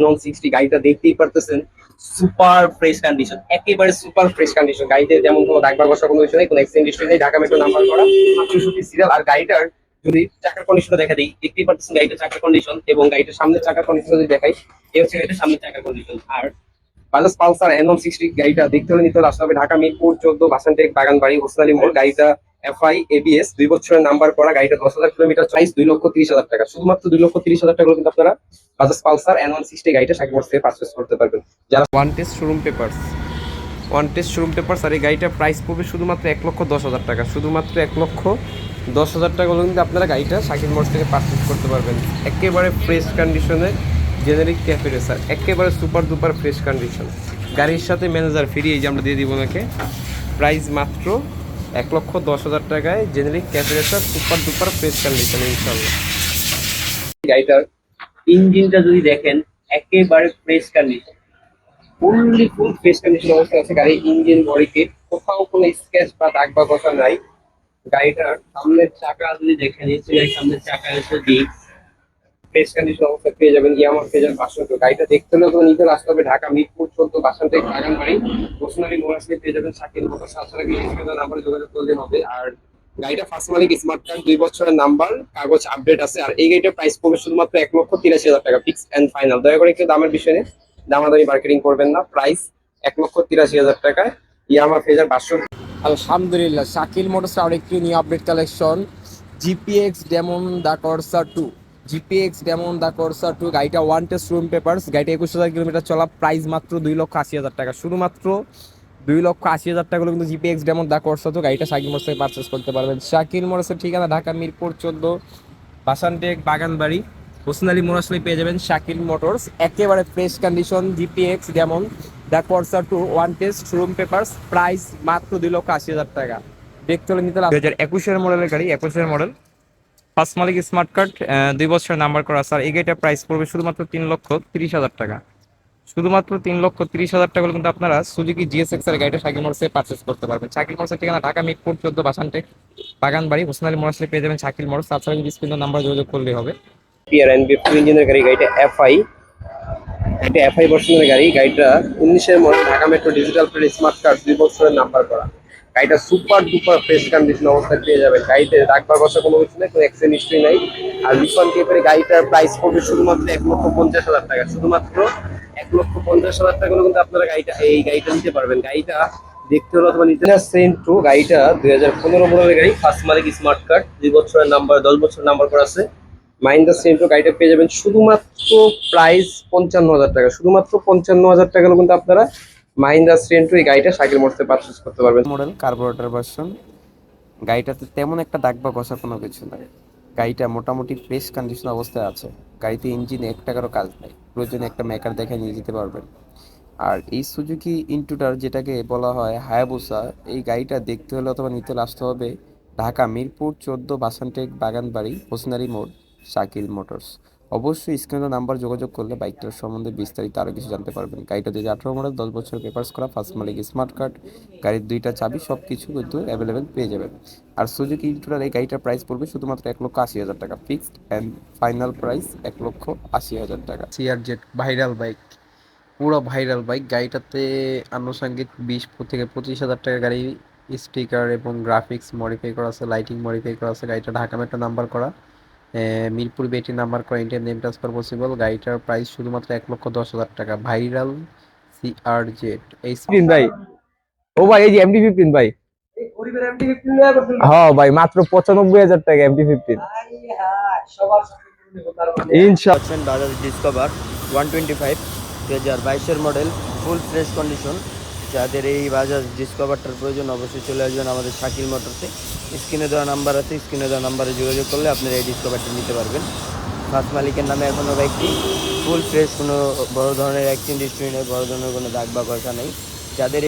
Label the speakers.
Speaker 1: নন sixty গাড়িটা দেখতেই পারতেছেন। সুপার ফ্রেশ কন্ডিশন একেবারে সুপার ফ্রেশ কন্ডিশন গাড়িতে যেমন কোনো দাগ বা বসা কোনো কিছু নেই, কোনো এক্সিডেন্ট হিস্ট্রি নেই। ঢাকা মেট্রো নাম্বার করা চৌষট্টি সিরিয়াল আর গাড়িটার যদি চাকার কন্ডিশনটা দেখা দিই দেখতেই পারতেছেন গাড়িটার চাকার কন্ডিশন এবং গাড়িটার সামনের চাকার কন্ডিশন যদি দেখাই এই হচ্ছে গাড়িটার সামনের চাকার কন্ডিশন আর Bajaj Pulsar N one sixty গাড়িটা দেখতে হলে নিতে হলে আসতে হবে ঢাকা মিরপুর চোদ্দ বাসানটেক বাগানবাড়ি, হোসনালি মোড়। গাড়িটা এফআই এবিএস দুই বছরের নাম্বার করা গাড়িটা দশ হাজার কিলোমিটার প্রাইস দুই লক্ষ তিরিশ হাজার টাকা। শুধুমাত্র দুই লক্ষ তিরিশ হাজার টাকা কিন্তু আপনারা Bajaj Pulsar N one sixty গাড়িটা সাইকেল থেকে পারচেস করতে পারবেন। যারা
Speaker 2: one test showroom papers one test showroom papers আর এই গাড়িটার প্রাইস পড়বে শুধুমাত্র এক লক্ষ দশ হাজার টাকা। শুধুমাত্র এক লক্ষ দশ হাজার টাকা হলে কিন্তু আপনারা গাড়িটা শাকিল মোড় থেকে পারচেস করতে পারবেন। একেবারে ফ্রেশ কন্ডিশনে জেনারিক ক্যাফে রেসার একেবারে সুপার দুপার ফ্রেশ কন্ডিশন গাড়ির সাথে ম্যানেজার ফ্রি এই যে আমরা দিয়ে দিব ওনাকে। প্রাইস মাত্র এক লক্ষ দশ হাজার টাকায় generic capital super duper fresh condition ইনশাল্লাহ
Speaker 1: গাড়িটার ইঞ্জিনটা যদি দেখেন, একেবারে fresh condition. Fully full fresh condition অবস্থা আছে গাড়ির ইঞ্জিন, বডিতে। কোথাও কোনো স্কেচ বা দাগ বা কথা নাই। গাড়িটার সামনের চাকা যদি দেখেন সামনের চাকা এসে দিই ফ্রেশ কন্ডিশন অবস্থায় পেয়ে যাবেন ইয়ামার যাবেন বাসন্ত গাড়িটা দেখতে হলে তো নিতে আসতে হবে, ঢাকা, মিরপুর, চোদ্দ, বাসন্ত বাগানবাড়ি বসুনারি মোড়াসলে পেয়ে যাবেন শাকিল মোটর সাতশো নাম্বার যোগাযোগ করলে হবে। আর গাড়িটা ফার্স্ট মালিক স্মার্ট কার্ড দুই বছরের নাম্বার কাগজ আপডেট আছে। আর এই গাড়িটার প্রাইস পড়বে শুধুমাত্র এক লক্ষ তিরাশি হাজার টাকা ফিক্স এন্ড ফাইনাল দয়া করে কেউ দামের বিষয়ে দামাদামি মার্কেটিং করবেন না। প্রাইস এক লক্ষ তিরাশি হাজার টাকায়। ইয়ামা ফেজার পাঁচশো
Speaker 3: আলহামদুলিল্লাহ, শাকিল মোটরস আর একটি new update collection GPX Demon দা করসা টু জিপিএক্স ডেমন দা করসা টু গাড়িটা ওয়ান টেস্ট রুম পেপার্স গাড়িটা একুশ হাজার কিলোমিটার চলা প্রাইস মাত্র দুই লক্ষ আশি হাজার টাকা। শুধুমাত্র দুই লক্ষ আশি হাজার টাকা কিন্তু জিপিএক্স ডেমন দা করসা টু গাড়িটা শাকিল মোটরস থেকে পারচেস করতে পারবেন। শাকিল মোটরসের ঠিকানা ঢাকা, মিরপুর, চোদ্দ, বাসানটেক, বাগানবাড়ি। হোসেন আলী মোরাসলে পেয়ে যাবেন শাকিল মোটরস একেবারে ফ্রেশ কন্ডিশন জিপিএক্স ডেমন দ্য করসা two one test showroom papers price মাত্র দুই লক্ষ আশি হাজার টাকা। দেখতে হলে নিতে
Speaker 2: দুই হাজার একুশের মডেলের গাড়ি, একুশের মডেল ফার্স্ট মালিক স্মার্ট কার্ড দুই বছরের নাম্বার করা স্যার এই গাড়িটার প্রাইস পড়বে শুধুমাত্র তিন লক্ষ তিরিশ হাজার টাকা। শুধুমাত্র তিন লক্ষ তিরিশ হাজার টাকা কিন্তু আপনারা সুজুকি জিএসএক্স এর গাড়িটা শাকিল মোটরসে পারচেস করতে পারবেন। শাকিল মোটরসের ঠিকানা ঢাকা মিরপুর, চোদ্দ বাসানটেক বাগানবাড়ি হোসেন আলী মোটরসে পেয়ে যাবেন শাকিল মোটরস তাছাড়া যদি স্ক্রিন নাম্বার যোগাযোগ করলে হবে।
Speaker 1: পিয়ার এনবি ফুল ইঞ্জিনের গাড়ি, গাড়িটা এফআই এটা এফআই ভার্সনের গাড়ি, গাড়িটা উনিশের model Dhaka metro digital smart card দুই বছরের নাম্বার করা। গাড়িটা সুপার ডুপার ফ্রেশ কন্ডিশন অবস্থায় পেয়ে যাবেন। গাড়িতে বা বসা কোনো কিছু নেই, কোনো অ্যাক্সিডেন্ট হিস্ট্রি নাই। আর রিফান্ড কেপের গাড়িটার প্রাইস পড়বে শুধুমাত্র এক লক্ষ পঞ্চাশ হাজার টাকা। শুধুমাত্র এক লক্ষ পঞ্চাশ হাজার টাকা কিন্তু আপনারা গাড়িটা, এই গাড়িটা নিতে পারবেন। গাড়িটা দেখতে হলে অথবা নিতে সেম টু গাড়িটা দুই হাজার পনেরো মডেলের গাড়ি ফার্স্ট মালিক স্মার্ট কার্ড দুই বছরের নাম্বার দশ বছরের নাম্বার করা আছে। মাইন্ডা সেন্ট্রো গাড়িটা পেয়ে যাবেন। শুধুমাত্র প্রাইস পঞ্চান্ন হাজার টাকা। শুধুমাত্র পঞ্চান্ন হাজার টাকা কিন্তু আপনারা মাইন্ডা সেন্ট্রো এই গাড়িটা সাইকেল মোটরসে পারচেস করতে পারবেন।
Speaker 2: মডেল কার্বোরেটর ভার্সন গাড়িটাতে তেমন একটা দাগ বা ঘষা কোনো কিছু নাই। গাড়িটা মোটামুটি ফ্রেশ কন্ডিশন অবস্থায় আছে। গাড়িতে ইঞ্জিনে এক টাকারও কাজ নাই। প্রয়োজনে একটা মেকার দেখে নিয়ে যেতে পারবেন। আর এই সুজুকি ইন্টুটার যেটাকে বলা হয় হায়াবুসা এই গাড়িটা দেখতে হলে অথবা নিতে আসতে হবে ঢাকা মিরপুর চোদ্দ বাসানটেক বাগানবাড়ি, হোসনারি মোড়, শাকিল মোটরস। অবশ্যই স্ক্রিনের নাম্বার যোগাযোগ করলে বাইকটার সম্বন্ধে বিস্তারিত আরও কিছু জানতে পারবেন। গাড়িটা দুই আঠারো মডেল দশ বছর পেপার্স করা ফার্স্ট মালিক স্মার্ট কার্ড গাড়ির দুইটা চাবি সব কিছু কিন্তু অ্যাভেলেবেল পেয়ে যাবেন। আর সুজুকি ইন্টুরার এই গাড়িটার প্রাইস পড়বে শুধুমাত্র এক লক্ষ আশি হাজার টাকা। ফিক্সড অ্যান্ড ফাইনাল প্রাইস এক লক্ষ আশি হাজার টাকা।
Speaker 3: সিআর জেট ভাইরাল বাইক পুরো ভাইরাল বাইক গাড়িটাতে আনুষঙ্গিক বিশ থেকে পঁচিশ হাজার টাকা গাড়ি স্টিকার এবং গ্রাফিক্স মডিফাই করা আছে লাইটিং মডিফাই করা আছে। গাড়িটা ঢাকা মেট্রো নাম্বার করা। মিরপুর বেটি নাম্বার করা ইন্ডিয়ান নেম ট্রান্সফার পসিবল। গাড়িটার প্রাইস শুধুমাত্র এক লক্ষ দশ হাজার টাকা। ভাইরাল সিআর জেট এই
Speaker 4: ফিফটিন ভাই। ও ভাই এই যে এমডি ফিফটিন ভাই। হ্যাঁ ভাই মাত্র পঁচানব্বই হাজার টাকা এমডি ফিফটিন ইনশাল্লাহ
Speaker 5: Bajaj Discover one twenty five দু হাজার বাইশের মডেল ফুল ফ্রেশ কন্ডিশন যাদের এই বাজাজ ডিসকভারটার প্রয়োজন, অবশ্যই চলে আসবেন আমাদের শাকিল মোটরসে। স্ক্রিনে দেওয়া নাম্বার আছে, স্ক্রিনে দেওয়া নাম্বারে যোগাযোগ করলে আপনারা এই ডিসকভারটি নিতে পারবেন। ফার্স্ট মালিকের নামে এখনও বাইকটি ফুল ফ্রেশ কোনো বড় ধরনের অ্যাক্সিডেন্ট হিস্ট্রি নেই, বড় ধরনের কোনো দাগ বা ঘষা নেই। যাদের